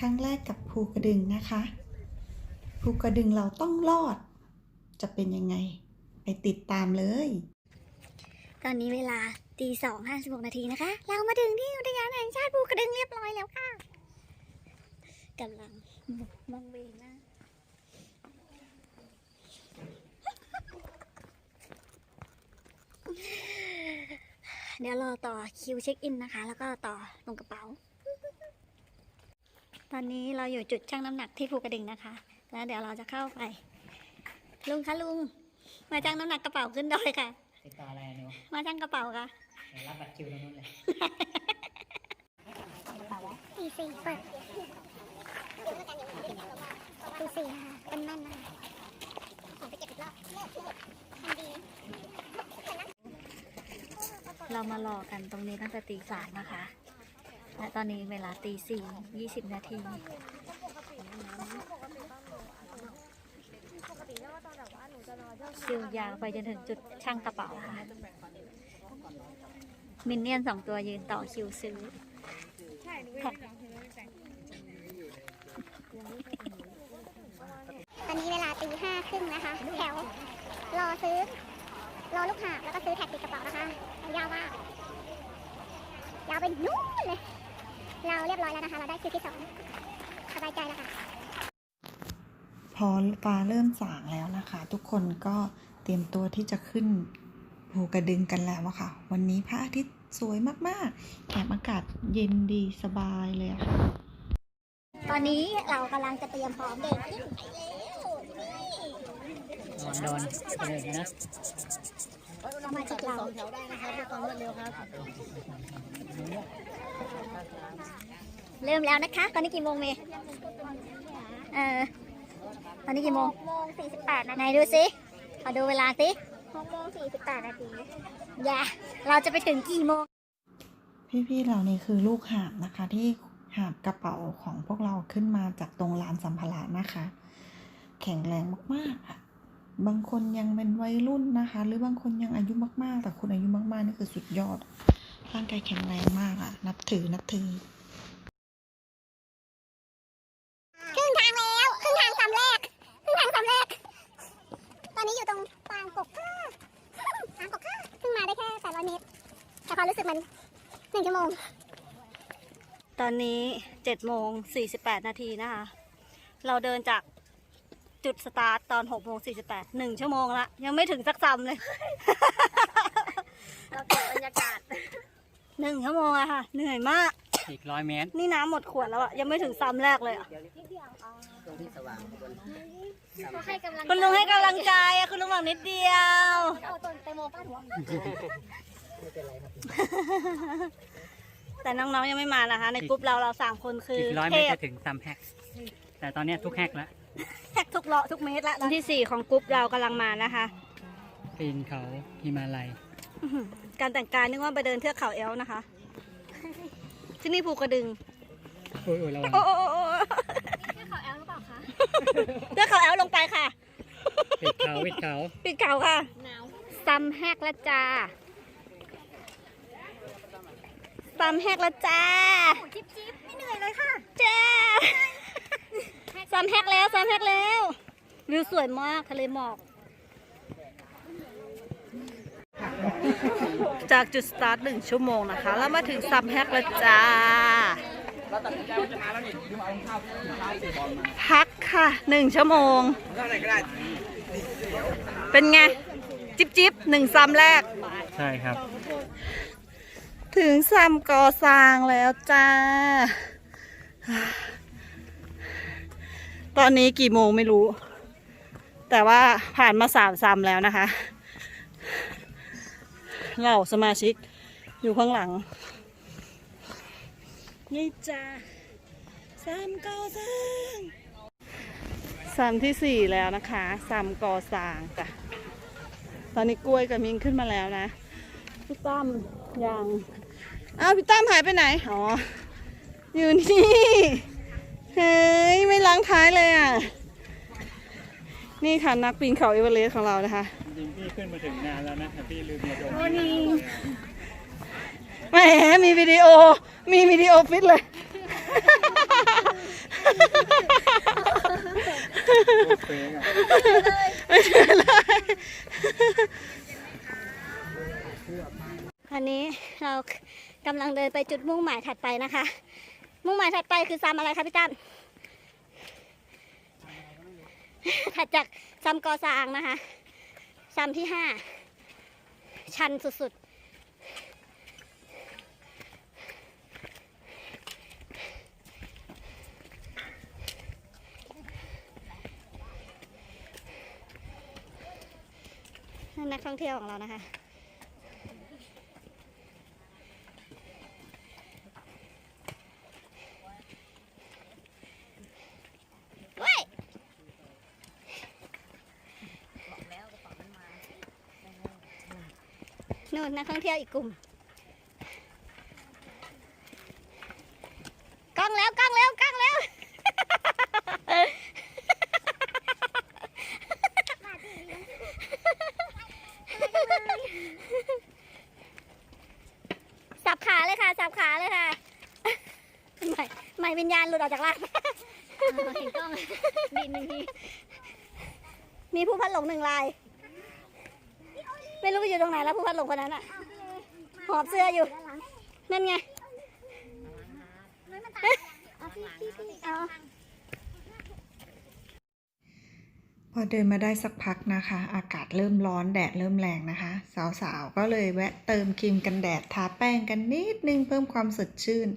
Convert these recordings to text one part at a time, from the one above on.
ครั้งแรกกับภูกระดึงนะคะ ภูกระดึงเราต้องรอด จะเป็นยังไง ไปติดตามเลย ตอนนี้เวลาตีสองห้าสิบหกนาทีนะคะ เรามาถึงที่อุทยานแห่งชาติภูกระดึงเรียบร้อยแล้วค่ะกำลังบุกมองเวงนะเดี๋ยวรอต่อคิวเช็คอินนะคะ แล้วก็ต่อลงกระเป๋า ตอนนี้เราอยู่จุดชั่งน้ำหนักที่ภูกระดึงนะคะ แล้วเดี๋ยวเราจะเข้าไป ลุงคะลุง มาชั่งน้ำหนักกระเป๋าขึ้นดอยค่ะ ติดต่ออะไรนิวมาชั่งกระเป๋าค่ะเดี๋ยวรับบัตรคิวตรงนู้นเลยตีสี่เปิดตีสี่ค่ะเป็นนั่นนะเรามารอกันตรงนี้ตั้งแต่ตีสามนะคะ และตอนนี้เวลาตีสี่ยี่สิบนาทีคิวยาวไปจนถึงจุดช่างกระเป๋าค่ะ มินเนี่ยนสองตัวยืนต่อคิวซื้อตอนนี้เวลาตีห้าครึ่งนะคะแถวรอซื้อ รอลูกหาแล้วก็ซื้อแท็กติดกระเป๋านะคะ ยาวมาก ยาวไปนู่นเลย เราเรียบร้อยแล้วนะคะ เราได้คิวที่สองสบายใจแล้วค่ะ พอฟ้าเริ่มสางแล้วนะคะ ทุกคนก็เตรียมตัวที่จะขึ้นภูกระดึงกันแล้วอะค่ะ วันนี้พระอาทิตย์สวยมากๆแถมอากาศเย็นดีสบายเลยอะค่ะ ตอนนี้เรากำลังจะเตรียมพร้อมเดินขึ้นไปแล้วโดนโดนคนอื่นนะสมาชิกเราเริ่ มแล้วนะคะ ตอนนี้กี่โมงเมย์เออตอนนี้กี่โมง6โมง48นาไหนทีดูสิขอดูเวลาสิ6โมง48นาทีอย่า เราจะไปถึงกี่โมง พี่ๆเหล่านี้คือลูกหาบนะคะ ที่หาบกระเป๋าของพวกเราขึ้นมาจากตรงลานสัมภาระนะคะ แข็งแรงมากๆค่ะบางคนยังเป็นวัยรุ่นนะคะ หรือบางคนยังอายุมากๆ แต่คนอายุมากๆนี่คือสุดยอด ร่างกายแข็งแรงมากอะนับถือนับถือครึ่งทางแล้วครึ่งทางสามแรกครึ่งทางสามแรกตอนนี้อยู่ตรงปางกกข้าปางกกข้าเพิ่งมาได้แค่800เมตรแต่ความรู้สึกมันหนึ่งชั่วโมง ตอนนี้7โมง48นาทีนะคะ เราเดินจากจุดสตาร์ทตอน6โมง48หนึ่งชั่วโมงละ ยังไม่ถึงสักซ้ำเลย เราเก็บบรรยากาศ หนึ่งชั่วโมงอะค่ะ เหนื่อยมาก อีกร้อยเมตร นี่น้ำหมดขวดแล้วอะยังไม่ถึงซ้ำแรกเลยอะตรงที่สว่างบนเขาให้กำลังคุณลุงให้กำลังใจอะคุณลุงบอกนิดเดียวเอาต้นแตงโมฟาดหัวแต่น้องๆยังไม่มานะคะ ในกลุ่มเราเราสามคนคืออีกร้อยเทเมตรพจะถึงซัมแฮก แต่ตอนเนี้ยทุกแฮกแล้วแทกทุกเลาะทุกเมตรละวันที่สี่ของกลุ่มเรากำลังมานะคะปีนเขาฮิมาลัยอื้อหือ การแต่งกายนึกว่าไปเดินเทือกเขาเอลฟ์นะคะ ที่นี่ภูกระดึงโอ้ยโอ้ยระวังโอ้โอ้โอ้โอ้เขาแอลหรือเปล่าคะเทือกเขาเอลฟ์ลงไปค่ะปิดเขาปิดเขาปิดเขาค่ะหนาวซัมแฮกละจ้าซัมแฮกละจ้าจิ๊บจิ๊บไม่เหนื่อยเลยค่ะจ้าซัมแฮกแล้วซัมแฮกแล้ววิวสวยมากทะเลหมอก จากจุดสตาร์ทหนึ่งชั่วโมงนะคะ แล้วมาถึงซัมแฮกแล้วจ้าพักค่ะหนึ่งชั่วโมง เป็นไง จิบจิบหนึ่งซัมแรก ใช่ครับ ถึงซัมกอซางแล้วจ้า ตอนนี้กี่โมงไม่รู้ แต่ว่าผ่านมาสามซัมแล้วนะคะ เราสมาชิกอยู่ข้างหลัง นี่จ้าซัมกอซางซัมที่สี่แล้วนะคะซัมกอซางจ้ะตอนนี้กล้วยกับมิงขึ้นมาแล้วนะพี่ตั้มยังอ้าวพี่ตั้มหายไปไหนอ๋ออยู่นี่เฮ้ยไม่ล้างท้ายเลยอะนี่ค่ะนักปีนเขาเอเวอเรสต์ของเรานะคะ พี่ขึ้นมาถึงนานแล้วนะแต่พี่ลืมมาดมแหมมีวิดีโอ มีวิดีโอฟิตเลย โอเคอะไม่เชื่อเตอนนี้เรากำลังเดินไปจุดมุ่งหมายถัดไปนะคะ มุ่งหมายถัดไปคือซ้ำอะไรคะพี่ตั้มถัดจากซ้ำกอซางนะคะ ซ้นที่ห้าชันสุดๆนั่นนักท่องเที่ยวของเรานะคะ นู่นนักท่องเที่ยวอีกกลุ่ม กล้องแล้วกล้องแล้วกล้องแล้วสับขาเลยค่ะสับขาเลยค่ะใหม่ใหม่วิญญาณหลุดออกจากร่างเห็นกล้องบินหนึ่งทีมีผู้พัดหลงหนึ่งลายไม่รู้ไป อยู่ตรงไหนแล้วผู้พัดหลงคนนั้นอะ หอบเสื้ออยู่ นั่นไงเอาพอเดินมาได้สักพักนะคะ อากาศเริ่มร้อนแดดเริ่มแรงนะคะ สาวๆ ก็เลยแวะเติมครีมกันแดดทาแป้งกันนิดนึงเพิ่มความสดชื่น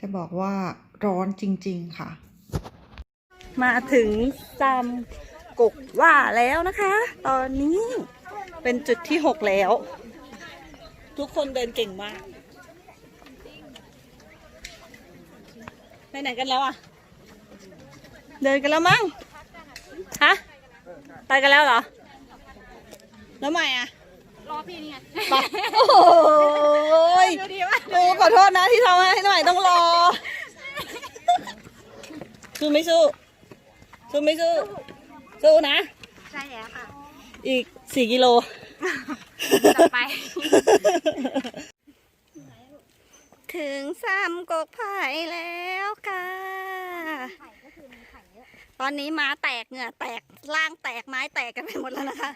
จะบอกว่าร้อนจริงๆค่ะ มาถึงจำ กกว่าแล้วนะคะ ตอนนี้เป็นจุดที่หกแล้ว ทุกคนเดินเก่งมากไปไหนกันแล้วอะ เดินกันแล้วมั้งฮะไปกันแล้วเหรอ แล้วใหม่อะรอพี่นี่ไงไปโอ้ยโอ้ขอโทษนะที่ทำให้หน่อยต้องรอสู้ไม่สู้สู้ไม่สู้ สู้นะ ใช่แล้วค่ะ อีกสี่กิโลต่อไป ถึงซ้ำกกไผ่แล้วค่ะ ตอนนี้ม้าแตกเหงื่อแตกล่างแตกไม้แตกกันไปหมดแล้วนะคะ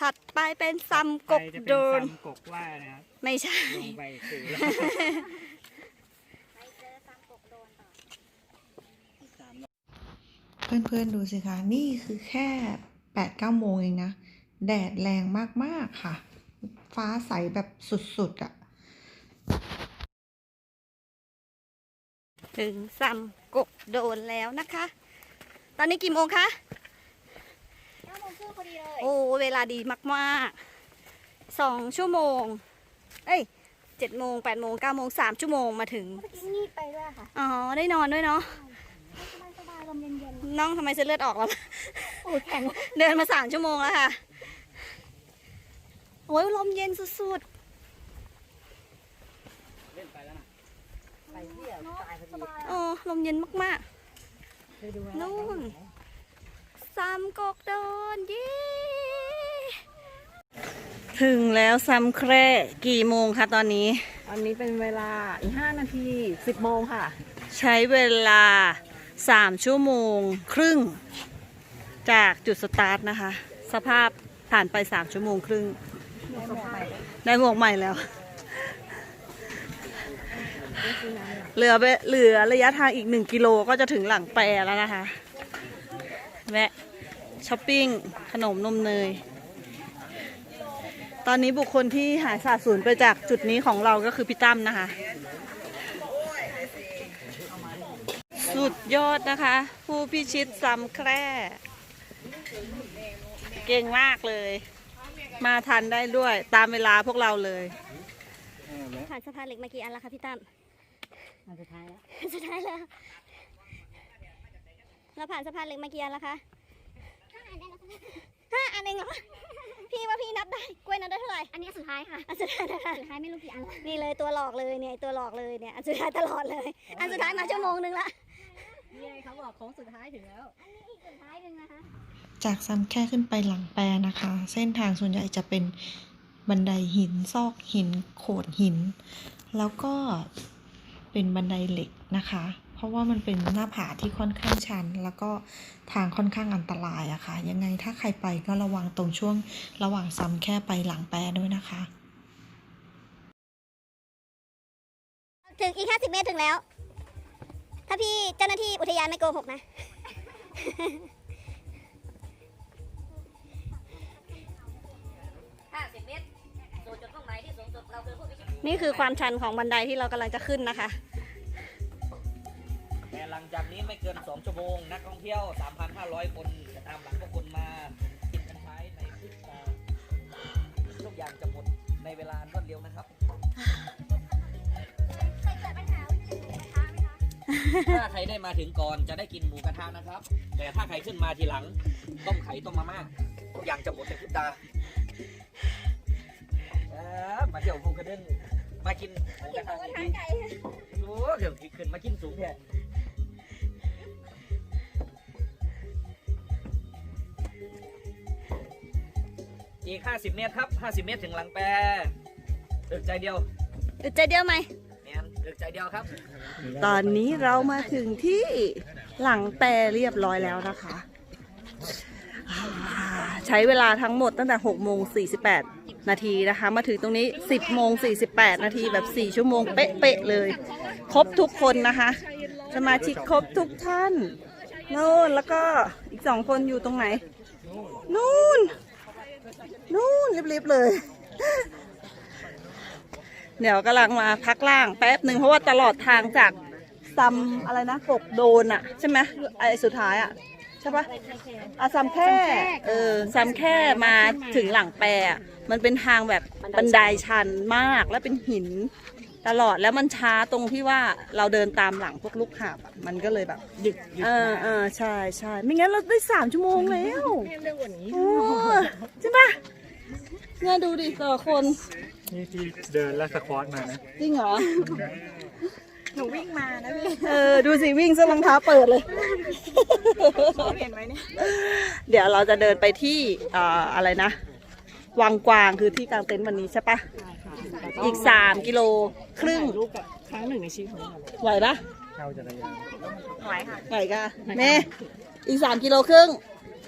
ถัดไปเป็นซ้ำกใครกจะเป็นโดนซ้ำกกว่านะครับไม่ใช่ ลงไปสู่แล้ว เพื่อนๆดูสิคะ นี่คือแค่8ปดเก้าโมงเองนะ แดดแรงมากๆค่ะ ฟ้าใสแบบสุดๆอะ่ะ ถึงซ้ำกกโดนแล้วนะคะ ตอนนี้กี่โมงคะเก้าโมงครึ่งพอดีเลย โอ้ เวลาดีมากๆสองชั่วโมง เอ้ยเจ็ดโมงแปดโมงเก้าโมงสามชั่วโมงมาถึงเมื่อกี้งีบไปด้วยค่ะ อ๋อ ได้นอนด้วยเนาะ ลมเย็นน้องทำไมเส้นเลือดออกแล้ว ๆโอ้แข็งเดินมาสามชั่วโมงแล้วค่ะ โอ้ยลมเย็นสุดๆโอ้ลมเย็นมากๆนู่นซามกกโดนเย้ถึงแล้วซัมแคร่กี่โมงคะตอนนี้อันนี้เป็นเวลาอีก5นาที10โมงค่ะ ใช้เวลา 3ชั่วโมงครึ่ง จากจุดสตาร์ทนะคะ สภาพผ่านไป3ชั่วโมงครึ่ง ได้หมวกใหม่แล้ว เหลือเหลือระยะทางอีก1กิโลก็จะถึงหลังแปรแล้วนะคะ แวะช้อปปิ้ง ขนมนมเนย ตอนนี้บุคคลที่หายสาบสูญไปจากจุดนี้ของเราก็คือพี่ตั้มนะคะ สุดยอดนะคะ ผู้พิชิตซ้ำแคร่ เก่งมากเลย มาทันได้ด้วย ตามเวลาพวกเราเลย ผ่านสะพานเหล็กมากี่อันแล้วคะพี่ตั้มอันสุดท้ายแล้ว สุดท้ายแล้ว เราผ่านสะพานเหล็กมากี่อันแล้วคะห้าอันเองเหรอ พี่ว่าพี่นับได้ กล้วยนับได้เท่าไหร่ อันนี้สุดท้ายค่ะ อันสุดท้ายนะคะ สุดท้ายไม่รู้กี่อันนี่เลยตัวหลอกเลยเนี่ยตัวหลอกเลยเนี่ย อันสุดท้ายตลอดเลย อันสุดท้ายมาชั่วโมงนึงละ นี่ไงเขาบอกโค้งสุดท้ายถึงแล้วอีกสุดท้ายนึงนะคะ จากซ้ำแค่ขึ้นไปหลังแปรนะคะ เส้นทางส่วนใหญ่จะเป็นบันไดหิน ซอกหิน โขดหิน แล้วก็เป็นบันไดเหล็กนะคะ เพราะว่ามันเป็นหน้าผาที่ค่อนข้างชัน แล้วก็ทางค่อนข้างอันตรายอะค่ะ ยังไงถ้าใครไปก็ระวังตรงช่วงระหว่างซ้ำแค่ไปหลังแปรด้วยนะคะ ถึงอีก 50 เมตรถึงแล้ว ถ้าพี่เจ้าหน้าที่อุทยานไม่โกหกนะนี่คือความชันของบันไดที่เรากำลังจะขึ้นนะคะ แต่หลังจากนี้ไม่เกิน 2 ชั่วโมง นักท่องเที่ยว 3,500 คนจะตามหลังพวกคุณมากินกันท้ายในพริบตาทุกอย่างจะหมดในเวลารวดเร็วนะครับ ถ้าใครได้มาถึงก่อนจะได้กินหมูกระทะนะครับ แต่ถ้าใครขึ้นมาทีหลัง ต้มไข่ต้มมาม่าทุกอย่างจะหมดในพริบตาเออมาเที่ยวภูกระดึงมากินหมูกระทะโอ้เดี๋ยวขึ้นมากินสูงแท้อีก 50 เมตรครับ 50 เมตรถึงหลังแปรดึกใจเดียวอึดใจเดียวไหม แมนดึกใจเดียวครับ ตอนนี้เรามาถึงที่หลังแปรเรียบร้อยแล้วนะคะอ่าใช้เวลาทั้งหมดตั้งแต่6โมง48 นาทีนะคะ มาถึงตรงนี้ 10โมง48 นาทีแบบ 4 ชั่วโมงเป๊ะๆเลย ครบทุกคนนะคะ สมาชิกครบทุกท่านโน่นแล้วก็อีกสองคนอยู่ตรงไหน นู่น นู่นรีบๆเลย เดี๋ยวกำลังมาพักล่างแป๊บหนึ่งเพราะว่าตลอดทางจากซัมอะไรนะกกโดนอะใช่ไหมไอ้สุดท้ายอะใช่ปะอะซัมแค่เออซัมแค่มาถึงหลังแปรอะมันเป็นทางแบบบันไดชันมากแล้วเป็นหินตลอดแล้วมันช้าตรงที่ว่าเราเดินตามหลังพวกลูกหาบอะมันก็เลยแบบดึกเออเออใช่ใช่ไม่งั้นเราได้สามชั่วโมงแล้วโอ้ใช่ปะเนี่ยดูดิแต่ละคน นี่ที่เดินแล้วสควอตมานะ จริงเหรอ หนูวิ่งมานะพี่เออ ดูสิวิ่งซะรองเท้าเปิดเลย เห็นไหมเนี่ยเดี๋ยวเราจะเดินไปที่เอ่ออะไรนะ วังกวางคือที่กลางเต็นท์วันนี้ใช่ปะ อีกสามกิโลครึ่ง รูปกับครั้งหนึ่งในชีวิตของเราไหวปะเข้าจักรยานไหวค่ะไหวกะเม่อีกสามกิโลครึ่ง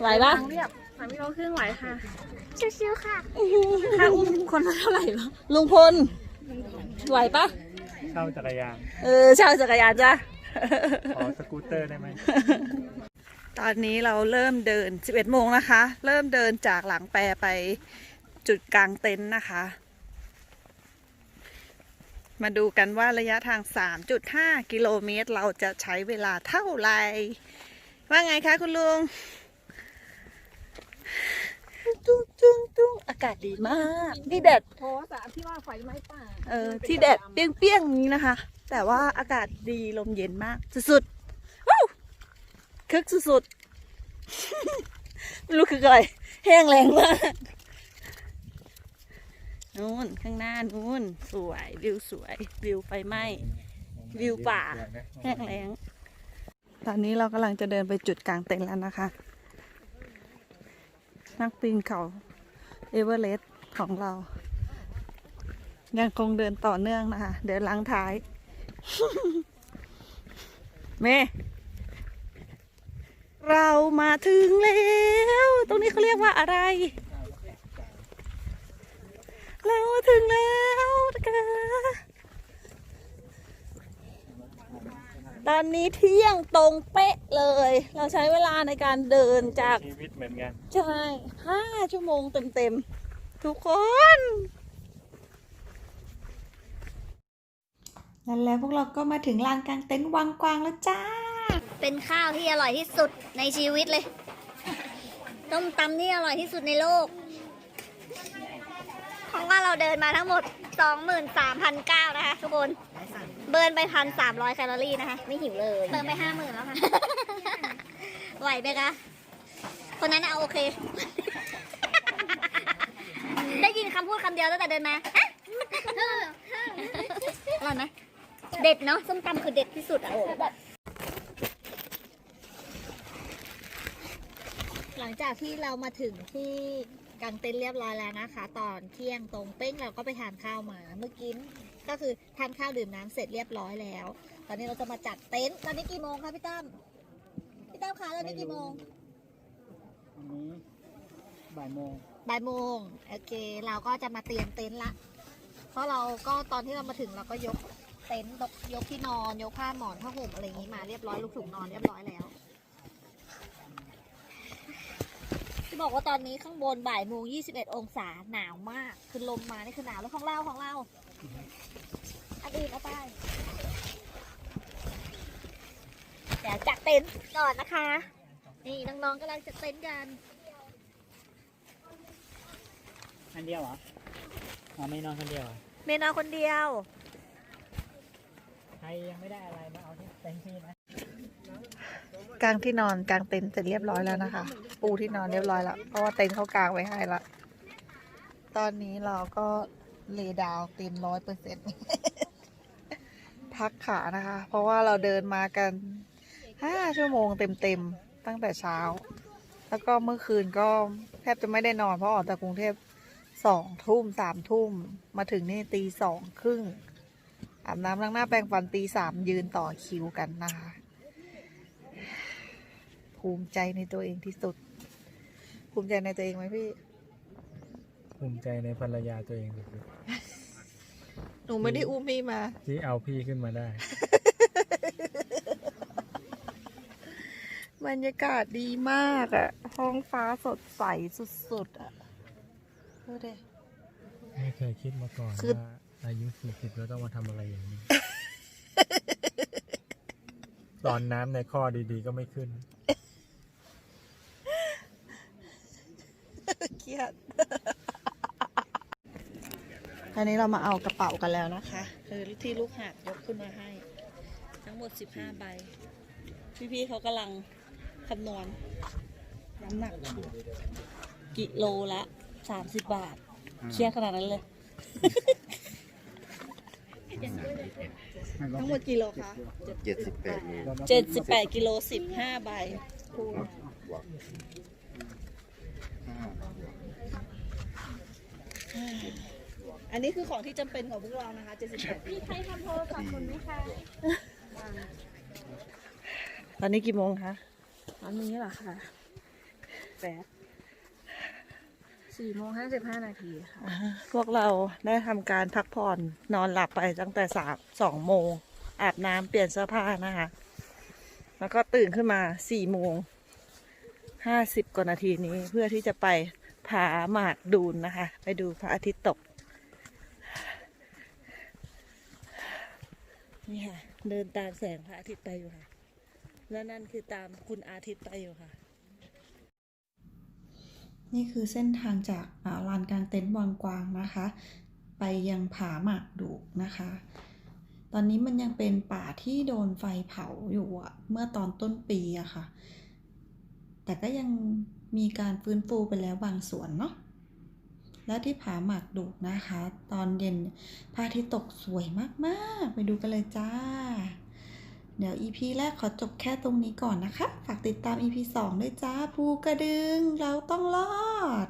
ไหวปะเรียบสามกิโลครึ่งไหวค่ะ ชิวๆค่ะค่าอุ้มคนละเท่าไหร่วะลุงพลไหวปะเข้าจักรยาน เออเช่าจักรยานจ้ะขอสกูตเตอร์ได้ไหม ตอนนี้เราเริ่มเดิน 11โมงนะคะ เริ่มเดินจากหลังแปรไปจุดกลางเต็นท์นะคะ มาดูกันว่าระยะทาง 3.5 กิโลเมตร เราจะใช้เวลาเท่าไหร่ ว่าไงคะคุณลุง ตุ้งตุ้งตุ้งอากาศดีมากนี่แดดโพสอะที่ว่าไฟไหม้ป่าเออที่แดดเปรี้ยงๆนี้นะคะ แต่ว่าอากาศดีลมเย็นมาก สุดๆว้าวคึกสุดๆ ไม่รู้คืออะไรแห้งแรงมากนู่นข้างหน้านู่นสวยวิวสวยวิวไฟไหม้วิวป่าแห้งแล้งตอนนี้เรากำลังจะเดินไปจุดกลางเต็นท์แล้วนะคะ นักปีนเขาเอเวอเรสต์ของเรา ยังคงเดินต่อเนื่องนะคะ เดี๋ยวล้างท้าย เม เรามาถึงแล้ว ตรงนี้เขาเรียกว่าอะไร เราถึงแล้วนะคะ ตอนนี้เที่ยงตรงเป๊ะเลย เราใช้เวลาในการเดินจากชีวิตเหมือนกันใช่ห้าชั่วโมงเต็มๆ ทุกคน นั่นแล้วพวกเราก็มาถึงลานกลางเต็นท์วังกวางแล้วจ้า เป็นข้าวที่อร่อยที่สุดในชีวิตเลย ต้มตำที่อร่อยที่สุดในโลก เพราะว่าเราเดินมาทั้งหมด 23,009นะคะทุกคน เบิร์นไป 1,300 แคลอรี่นะคะ ไม่หิวเลยเบิร์นไป 50,000 แล้วค่ะ ไหวไหมคะ คนนั้นน่ะเอาโอเค ได้ยินคำพูดคำเดียวตั้งแต่เดินมาอร่อยไหมเด็ดเนาะส้มตำคือเด็ดที่สุดอะแบบหลังจากที่เรามาถึงที่ กางเต็นท์เรียบร้อยแล้วนะคะ ตอนเที่ยงตรงเป้งเราก็ไปทานข้าวมา เมื่อกี้ก็คือทานข้าวดื่มน้ำเสร็จเรียบร้อยแล้ว ตอนนี้เราจะมาจัดเต็นท์ตอนนี้กี่โมงคะพี่ตั้มพี่ตั้มคะตอนนี้กี่โมงอันนี้บ่ายโมงบ่ายโมงโอเค เราก็จะมาเตรียมเต็นท์ละ เพราะเราก็ตอนที่เรามาถึงเราก็ยกเต็นท์ยกยกที่นอนยกผ้าหมอนผ้าห่มอะไรอย่างนี้มาเรียบร้อยลูกถุงนอนเรียบร้อยแล้วจะ บอกว่าตอนนี้ข้างบนบ่ายโมงยี่สิบเอ็ดองศาหนาวมาก คือลมมานี่คือหนาวแล้วของเราของเราอันอื่นเอาไปเดี๋ยวจัดเต็นท์ก่อนนะคะ นี่น้องๆกำลังจัดเต็นท์กันอันเดียวเหรออ๋อไม่นอนคนเดียวเหรอเมนอนคนเดียว ใครยังไม่ได้อะไรมาเอาที่เต็นท์ที่นะ กางที่นอนกางเต็นท์เสร็จเรียบร้อยแล้วนะคะ ปูที่นอนเรียบร้อยแล้วเพราะว่าเต็นท์เขากางไว้ให้ละตอนนี้เราก็เลดาวเต็มร้อยเปอร์เซ็นต์พักขานะคะ เพราะว่าเราเดินมากันห้าชั่วโมงเต็มๆตั้งแต่เช้า แล้วก็เมื่อคืนก็แทบจะไม่ได้นอนเพราะออกจากกรุงเทพสองทุ่มสามทุ่มมาถึงนี่ตีสองครึ่งอาบน้ำล้างหน้าแปรงฟันตีสามยืนต่อคิวกันนะคะ ภูมิใจในตัวเองที่สุด ภูมิใจในตัวเองไหมพี่ ภูมิใจในภรรยาตัวเองสุดหนูไม่ได้อุ้มพี่มา ๆที่เอาพี่ขึ้นมาได้ บรรยากาศดีมากอะท้องฟ้าสดใสสุดๆอะดูดิ ไม่เคยคิดมาก่อนคือ ว่าอายุสี่สิบแล้วต้องมาทำอะไรอย่างนี้ ตอนน้ำในข้อดีๆก็ไม่ขึ้น เครี ยดคราวนี้เรามาเอากระเป๋ากันแล้วนะคะ คือที่ลูกหาบยกขึ้นมาให้ ทั้งหมด 15 ใบ พี่ๆเขากำลังคำนวณน้ำหนัก กิโลละ 30 บาท เครียดขนาดนั้นเลย ทั้งหมดกิโลคะเจ็ดสิบแปดโล78กิโล15ใบคูณ อันนี้คือของที่จำเป็นของพวกเรานะคะ78มีใครทำโทรศัพท์คนไหมคะ ตอนนี้กี่โมงคะตอนนี้เหรอคะแปดสี่โมงห้าสิบห้านาทีค่ะพวกเราได้ทำการพักผ่อนนอนหลับไปตั้งแต่สามสองโมง อาบน้ำเปลี่ยนเสื้อผ้านะคะ แล้วก็ตื่นขึ้นมาสี่โมงห้าสิบกว่านาทีนี้เพื่อที่จะไป ผาหมากดูนนะคะ ไปดูพระอาทิตย์ตก นี่ค่ะ เดินตามแสงพระอาทิตย์ไปอยู่ค่ะ แล้วนั่นคือตามคุณอาทิตย์ไปอยู่ค่ะ นี่คือเส้นทางจากอาลานกลางเต็นท์วังกวางนะคะ ไปยังผาหมากดุกนะคะ ตอนนี้มันยังเป็นป่าที่โดนไฟเผาอยู่อะเมื่อตอนต้นปีอะค่ะ แต่ก็ยัง มีการฟื้นฟูไปแล้วบางส่วนเนาะแล้วที่ผาหมากดุนะคะ ตอนเย็นพระอาทิตย์ตกสวยมากๆ ไปดูกันเลยจ้า เดี๋ยว EP แรกขอจบแค่ตรงนี้ก่อนนะคะ ฝากติดตาม EP 2 ด้วยจ้า ภูกระดึงเราต้องรอด